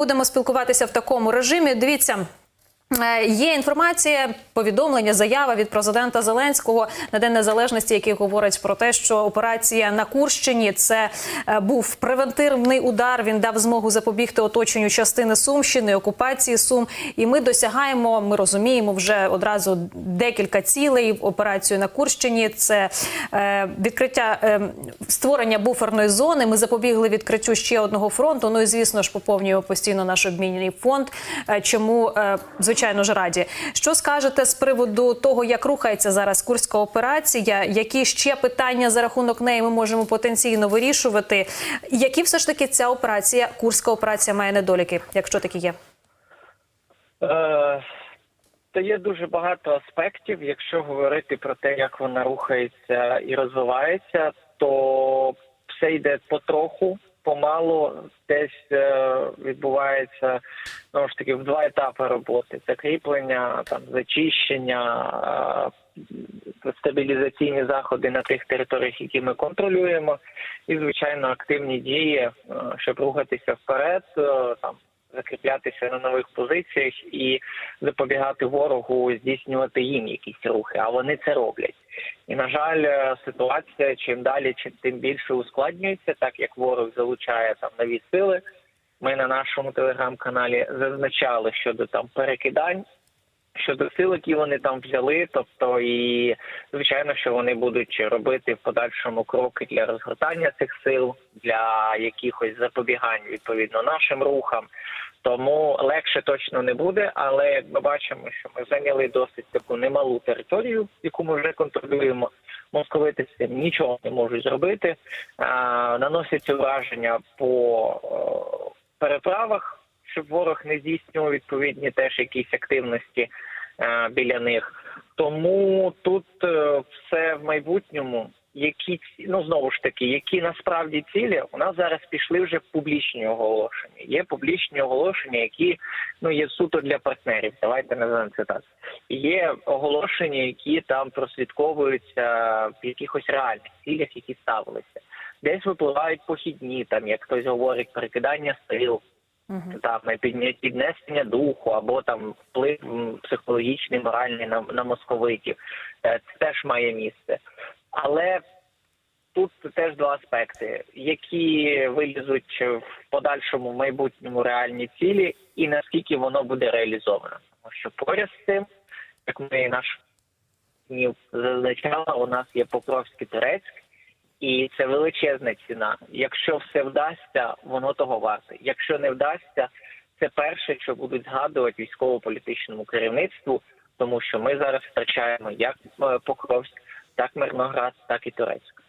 Будемо спілкуватися в такому режимі. Дивіться. Е, Є інформація, повідомлення, заява від президента Зеленського на День Незалежності, який говорить про те, що операція на Курщині це е, був превентивний удар. Він дав змогу запобігти оточенню частини Сумщини, окупації Сум. І ми досягаємо. Ми розуміємо вже одразу декілька цілей. Операцію на Курщині це е, відкриття створення буферної зони. Ми запобігли відкриттю ще одного фронту. Ну і звісно ж поповнюємо постійно наш обмінний фонд. Чому е, звичайно ж раді. Що скажете з приводу того, як рухається зараз курська операція? Які ще питання за рахунок неї ми можемо потенційно вирішувати? Які все ж таки ця операція, курська операція має недоліки, якщо такі є? Е, Та є дуже багато аспектів. Якщо говорити про те, як вона рухається і розвивається, то все йде потроху, помалу, десь е, відбувається знову ж таки в два етапи роботи: закріплення, там зачищення, е, стабілізаційні заходи на тих територіях, які ми контролюємо, і звичайно активні дії, е, щоб рухатися вперед, там закріплятися на нових позиціях і запобігати ворогу, здійснювати їм якісь рухи. А вони це роблять. І на жаль, е, ситуація чим далі, чим тим більше ускладнюється, так як ворог залучає там нові сили. Ми на нашому телеграм-каналі зазначали щодо там перекидань. Щодо сил, які вони там взяли, тобто і звичайно, що вони будуть робити в подальшому кроки для розгортання цих сил, для якихось запобігань відповідно нашим рухам. Тому легше точно не буде, але як ми бачимо, що ми зайняли досить таку немалу територію, яку ми вже контролюємо. Московити нічого не можуть зробити. А, наносяться враження по о, переправах щоб ворог не здійснював відповідні теж якісь активності е, біля них. Тому тут е, все в майбутньому. Які ну знову ж таки, які насправді цілі у нас зараз пішли вже публічні оголошення. Є публічні оголошення, які ну є суто для партнерів. Давайте називаємо це так. Є оголошення, які там прослідковуються в якихось реальних цілях, які ставилися. Десь випливають похідні, там як хтось говорить, перекидання сил, там підня- піднесення духу або там вплив психологічний, моральний на, на московитів. Е, Це теж має місце. Але тут теж два аспекти, які вилізуть в подальшому майбутньому реальні цілі, і наскільки воно буде реалізовано. Тому що поряд з цим, як ми наш днів зазначала, у нас є Покровський Турецьк, і це величезна ціна. Якщо все вдасться, воно того варте. Якщо не вдасться, це перше, що будуть згадувати військово-політичному керівництву, тому що ми зараз втрачаємо як е, Покровськ, так Мирноград, так і Турецьк.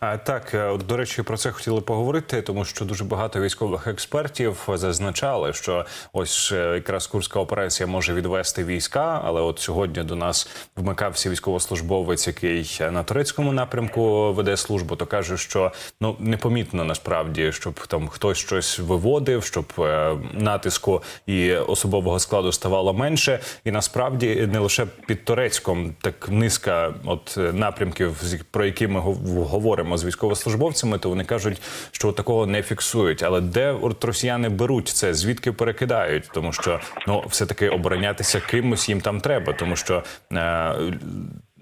А, Так, е, до речі, про це хотіли поговорити, тому що дуже багато військових експертів зазначали, що ось е, якраз курська операція може відвести війська, але от сьогодні до нас вмикався військовослужбовець, який на турецькому напрямку веде службу, то каже, що ну непомітно насправді, щоб там хтось щось виводив, щоб е, натиску і особового складу ставало менше. І насправді не лише під Турецьком, так низка от напрямків, про які ми гов- говоримо з військовослужбовцями, то вони кажуть, що такого не фіксують. Але де росіяни беруть це? Звідки перекидають? Тому що ну все таки оборонятися кимось їм там треба, тому що е,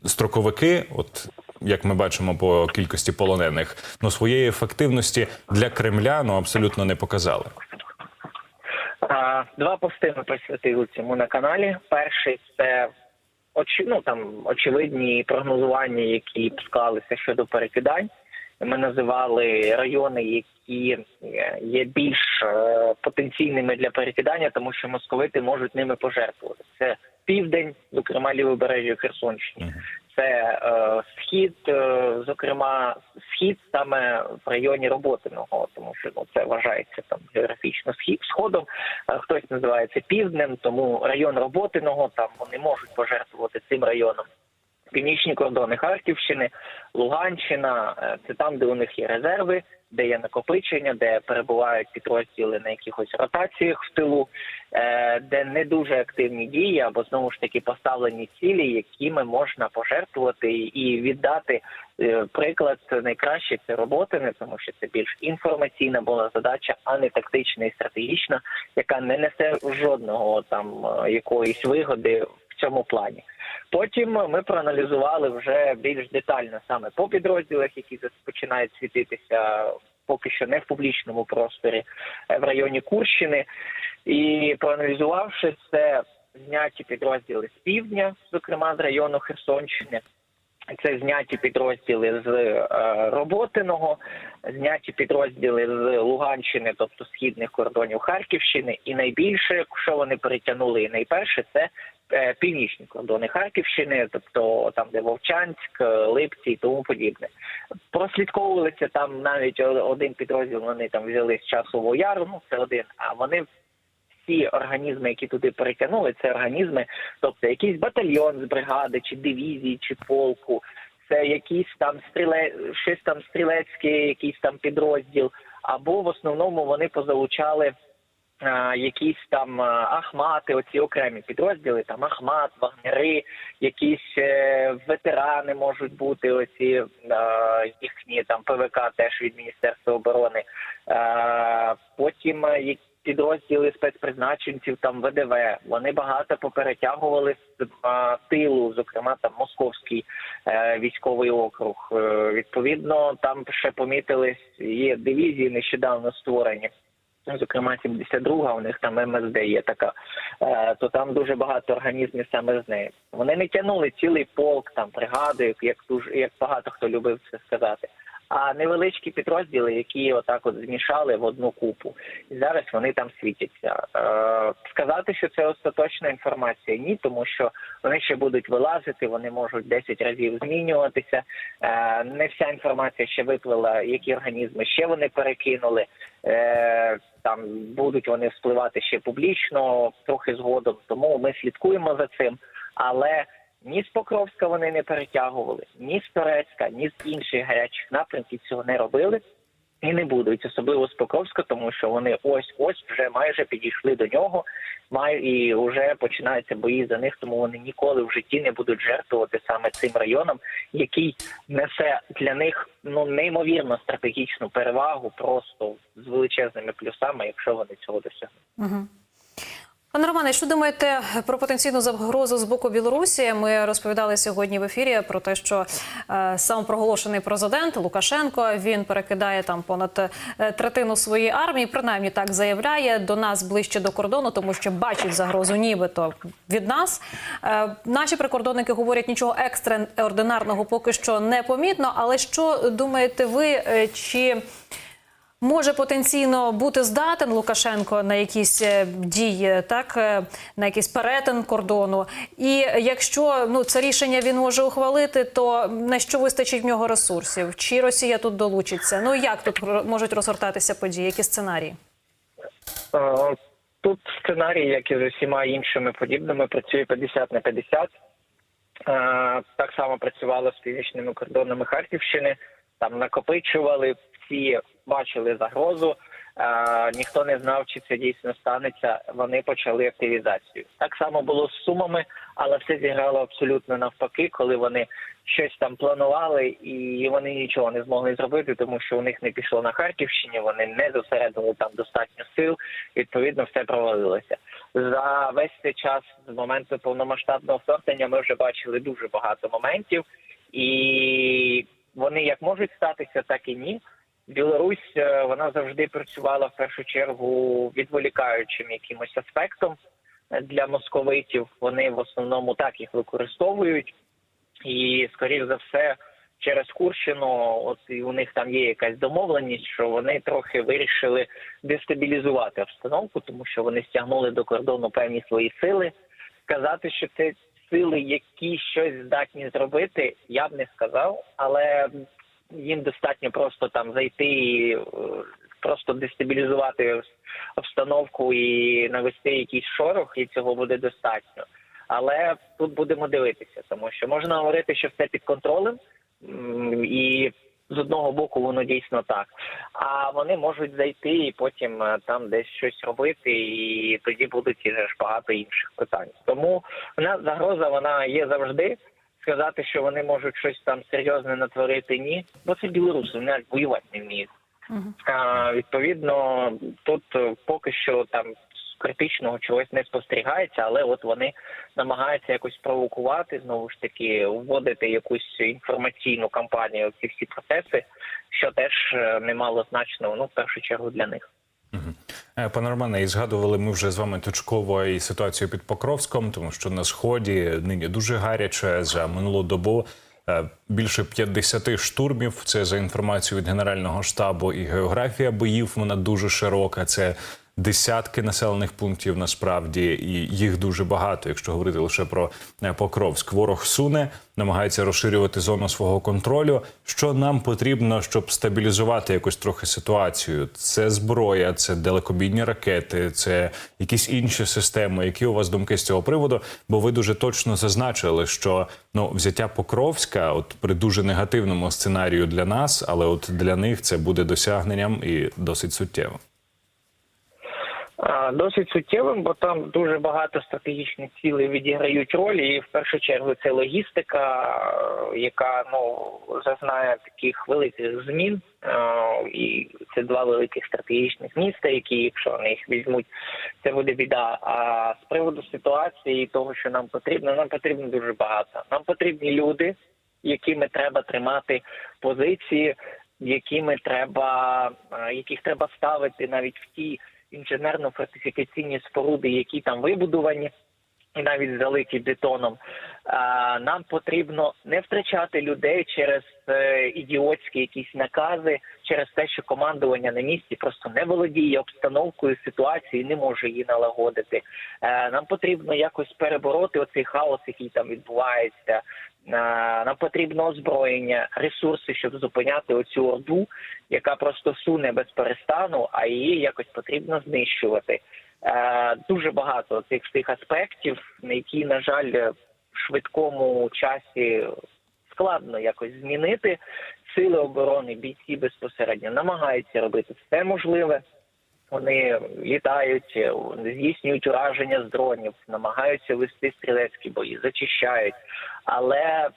строковики, от. Як ми бачимо по кількості полонених, ну своєї ефективності для Кремля ну абсолютно не показали. Два пости ми присвятили цьому на каналі. Перший це очі, ну, там, очевидні прогнозування, які б склалися щодо перекидань. Ми називали райони, які е, є більш е, потенційними для перекидання, тому що московити можуть ними пожертвувати. Це південь, зокрема лівобережжя Херсонщини. Це е, схід, е, зокрема, схід саме в районі Роботиного, тому що ну це вважається там географічно схід сходом. Е, хтось називається півднем, тому район Роботиного там вони можуть пожертвувати цим районом. Північні кордони Харківщини, Луганщина е, це там, де у них є резерви, де є накопичення, де перебувають підрозділи на якихось ротаціях в тилу, е, де не дуже активні дії, або знову ж таки поставлені цілі, якими можна пожертвувати і віддати. Е, Приклад найкраще це роботи, тому що це більш інформаційна була задача, а не тактична і стратегічна, яка не несе жодного там якоїсь вигоди в цьому плані. Потім ми проаналізували вже більш детально саме по підрозділах, які починають світитися поки що не в публічному просторі е, в районі Курщини. І проаналізувавши це, зняті підрозділи з півдня, зокрема з району Херсонщини. Це зняті підрозділи з е, Роботиного, зняті підрозділи з Луганщини, тобто східних кордонів Харківщини, і найбільше, що вони перетягнули, і найперше це північні кордони Харківщини, тобто там, де Вовчанськ, е, Липці і тому подібне. Прослідковувалися там навіть один підрозділ. Вони там взяли з часового яру. Ну це один. А вони всі організми, які туди перетягнули, це організми, тобто якийсь батальйон з бригади, чи дивізії, чи полку, це якийсь там стріле, щось там стрілецький, якийсь там підрозділ, або в основному вони позалучали. А, Якісь там Ахмати, оці окремі підрозділи, там Ахмат, Вагнери, якісь е, ветерани можуть бути, оці е, їхні там ПВК теж від Міністерства оборони. Е, потім е, які підрозділи спецпризначенців, там ВДВ, вони багато поперетягували з тилу, зокрема там Московський е, військовий округ. Е, відповідно, там ще помітились є дивізії нещодавно створені. Зокрема, 72-га, у них там МСД є така, е, то там дуже багато організмів саме з нею. Вони не тягнули цілий полк, там бригади, як дуже як багато хто любив це сказати. А невеличкі підрозділи, які отак от змішали в одну купу, і зараз вони там світяться. Е, сказати, що це остаточна інформація, ні, тому що вони ще будуть вилазити, вони можуть 10 разів змінюватися. Е, не вся інформація ще виплила, які організми ще вони перекинули. Е, там будуть вони впливати ще публічно, трохи згодом. Тому ми слідкуємо за цим. Але ні з Покровська вони не перетягували, ні з Торецька, ні з інших гарячих напрямків цього не робили. І не будуть, особливо з Покровська, тому що вони ось ось вже майже підійшли до нього, май і вже починаються бої за них, тому вони ніколи в житті не будуть жертвувати саме цим районом, який несе для них ну неймовірно стратегічну перевагу, просто з величезними плюсами, якщо вони цього досягнуть. Пане Романе, що думаєте про потенційну загрозу з боку Білорусі? Ми розповідали сьогодні в ефірі про те, що е, самопроголошений президент Лукашенко він перекидає там понад е, третину своєї армії, принаймні так заявляє до нас ближче до кордону, тому що бачить загрозу, нібито від нас. Е, наші прикордонники говорять, нічого екстраординарного поки що не помітно. Але що думаєте ви? е, Чи Може потенційно бути здатен Лукашенко на якісь е, дії, так е, на якийсь перетин кордону. І якщо ну це рішення він може ухвалити, то на що вистачить в нього ресурсів? Чи Росія тут долучиться? Ну як тут можуть розгортатися події? Які сценарії? Е, Тут сценарій, як і з усіма іншими подібними, працює 50 на 50. Е, Так само працювало з північними кордонами Харківщини. Там накопичували, всі бачили загрозу. Е, Ніхто не знав, чи це дійсно станеться. Вони почали активізацію. Так само було з сумами, але все зіграло абсолютно навпаки, коли вони щось там планували, і вони нічого не змогли зробити, тому що у них не пішло на Харківщині. Вони не зосередили там достатньо сил. Відповідно, все провалилося. За весь цей час з моменту повномасштабного вторгнення ми вже бачили дуже багато моментів, і вони як можуть статися, так і ні. Білорусь е, вона завжди працювала в першу чергу відволікаючим якимось аспектом для московитів. Вони в основному так їх використовують, і скоріш за все, через Курщину, от і у них там є якась домовленість, що вони трохи вирішили дестабілізувати обстановку, тому що вони стягнули до кордону певні свої сили. Сказати, що це сили, які щось здатні зробити, я б не сказав, але їм достатньо просто там зайти і е, просто дестабілізувати обстановку і навести якийсь шорох, і цього буде достатньо. Але тут будемо дивитися, тому що можна говорити, що все під контролем, і з одного боку воно дійсно так. А вони можуть зайти і потім е, там десь щось робити, і тоді будуть ж багато інших питань. Тому вона загроза вона є завжди. Сказати, що вони можуть щось там серйозне натворити, ні, бо це білоруси, вони навіть воювати не вміють. А, відповідно, тут е, поки що там критичного чогось не спостерігається, але от вони намагаються якось провокувати, знову ж таки, вводити якусь інформаційну кампанію ці всі процеси, що теж е, немало значного, ну в першу чергу для них. Е, Пане Романе, і згадували ми вже з вами точково і ситуацію під Покровськом, тому що на сході нині дуже гаряче за минулу добу. е, Більше 50 штурмів. Це за інформацією від Генерального штабу і географія боїв. Вона дуже широка. Це десятки населених пунктів насправді, і їх дуже багато. Якщо говорити лише про е, Покровськ, ворог суне, намагається розширювати зону свого контролю. Що нам потрібно, щоб стабілізувати якось трохи ситуацію? Це зброя, це далекобійні ракети, це якісь інші системи. Які у вас думки з цього приводу? Бо ви дуже точно зазначили, що ну взяття Покровська, от при дуже негативному сценарію для нас, але от для них це буде досягненням і досить суттєвим. Досить суттєвим, бо там дуже багато стратегічних цілей відіграють роль, і в першу чергу це логістика, яка ну зазнає таких великих змін. І це два великих стратегічних міста, які, якщо вони їх візьмуть, це буде біда. А з приводу ситуації того, що нам потрібно, нам потрібно дуже багато. Нам потрібні люди, якими треба тримати позиції, якими треба, яких треба ставити навіть в ті інженерно-фортифікаційні споруди, які там вибудовані, і навіть залиті бетоном. А, Нам потрібно не втрачати людей через е, ідіотські якісь накази, через те, що командування на місці просто не володіє обстановкою ситуації, не може її налагодити. Е, Нам потрібно якось перебороти оцей хаос, який там відбувається. Е, Нам потрібно озброєння, ресурси, щоб зупиняти оцю орду, яка просто суне без перестану, а її якось потрібно знищувати. Е, Дуже багато цих всіх аспектів, які, на жаль, в швидкому часі складно якось змінити. Сили оборони, бійці безпосередньо намагаються робити все можливе. Вони літають, здійснюють ураження з дронів, намагаються вести стрілецькі бої, зачищають, але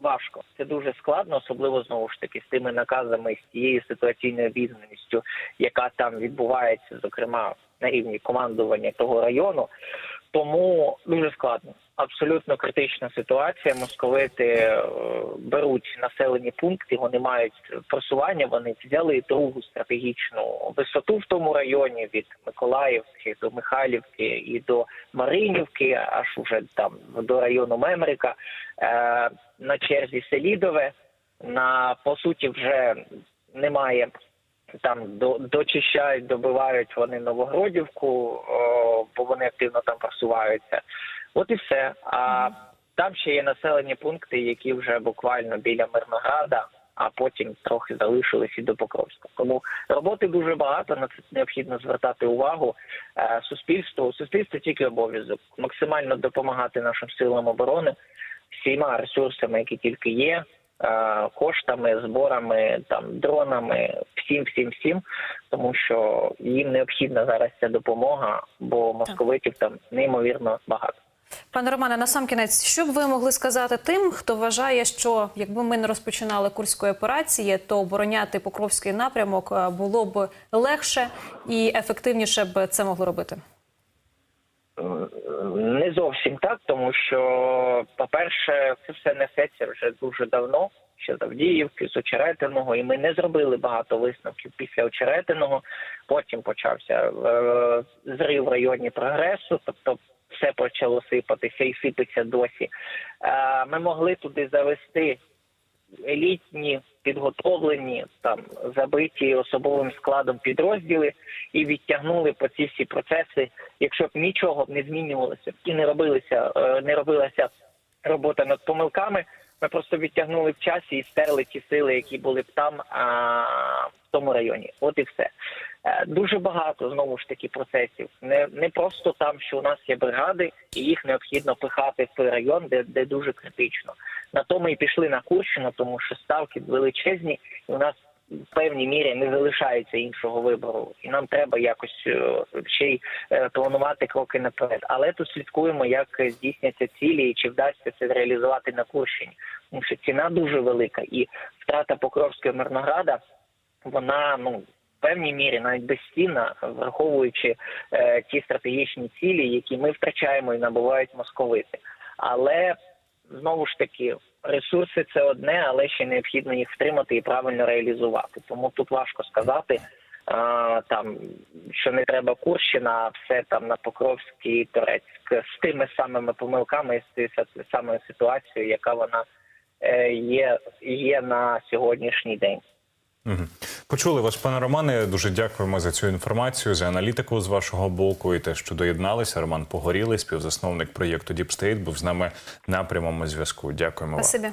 важко. Це дуже складно, особливо знову ж таки з тими наказами, з тією ситуаційною обізнаністю, яка там відбувається, зокрема на рівні командування того району. Тому дуже складно. Абсолютно критична ситуація. Московити е, беруть населені пункти, вони мають просування. Вони взяли другу стратегічну висоту в тому районі від Миколаївки до Михайлівки і до Маринівки, аж уже там до району Мемрика. Е, на черзі Селідове. На по суті, вже немає там до дочищають, добивають вони Новогродівку, о, бо вони активно там просуваються. От і все. А там ще є населені пункти, які вже буквально біля Мирнограда, а потім трохи залишились і до Покровська. Тому роботи дуже багато. На це необхідно звертати увагу. Е, Суспільству суспільство тільки обов'язок максимально допомагати нашим силам оборони всіма ресурсами, які тільки є. Е, Коштами, зборами, там дронами, всім, всім, всім, тому що їм необхідна зараз ця допомога, бо московитів там неймовірно багато. Пане Романе, на сам кінець, що б ви могли сказати тим, хто вважає, що якби ми не розпочинали курської операції, то обороняти Покровський напрямок е, було б легше і ефективніше б це могло робити? Не зовсім так, тому що, по-перше, це все несеться вже дуже давно, ще з Авдіївки, з Очеретиного, і ми не зробили багато висновків після Очеретиного. Потім почався е, зрив в районі прогресу, тобто все почало сипатися і сипеться досі. Е, ми могли туди завести елітні, підготовлені, там забиті особовим складом підрозділи і відтягнули по ці всі процеси. Якщо б нічого не змінювалося і не робилися, е, не робилася робота над помилками, ми просто відтягнули в часі і стерли ті сили, які були б там а, в тому районі. От і все. Е, Дуже багато знову ж таки процесів. Не не просто там, що у нас є бригади, і їх необхідно пихати в той район, де, де дуже критично. На то ми і пішли на Курщину, тому що ставки величезні, і у нас в певній мірі не залишається іншого вибору, і нам треба якось е, ще й е, планувати кроки наперед. Але тут слідкуємо, як здійсняться цілі і чи вдасться це реалізувати на Курщині, тому що ціна дуже велика, і втрата Покровського Мирнограда вона ну в певній мірі навіть безцінна, враховуючи е, ті стратегічні цілі, які ми втрачаємо і набувають московити. Але знову ж таки, ресурси це одне, але ще необхідно їх втримати і правильно реалізувати. Тому тут важко сказати. Там що не треба Курщина, а все там на Покровський Торецьк з тими самими помилками з тією самою ситуацією, яка вона е, є, є на сьогоднішній день. Мгм. Почули вас, пане Романе. Дуже дякуємо за цю інформацію, за аналітику з вашого боку і те, що доєдналися. Роман Погорілий, співзасновник проєкту Діпстейт, був з нами на прямому зв'язку. Дякуємо вам. Спасибі.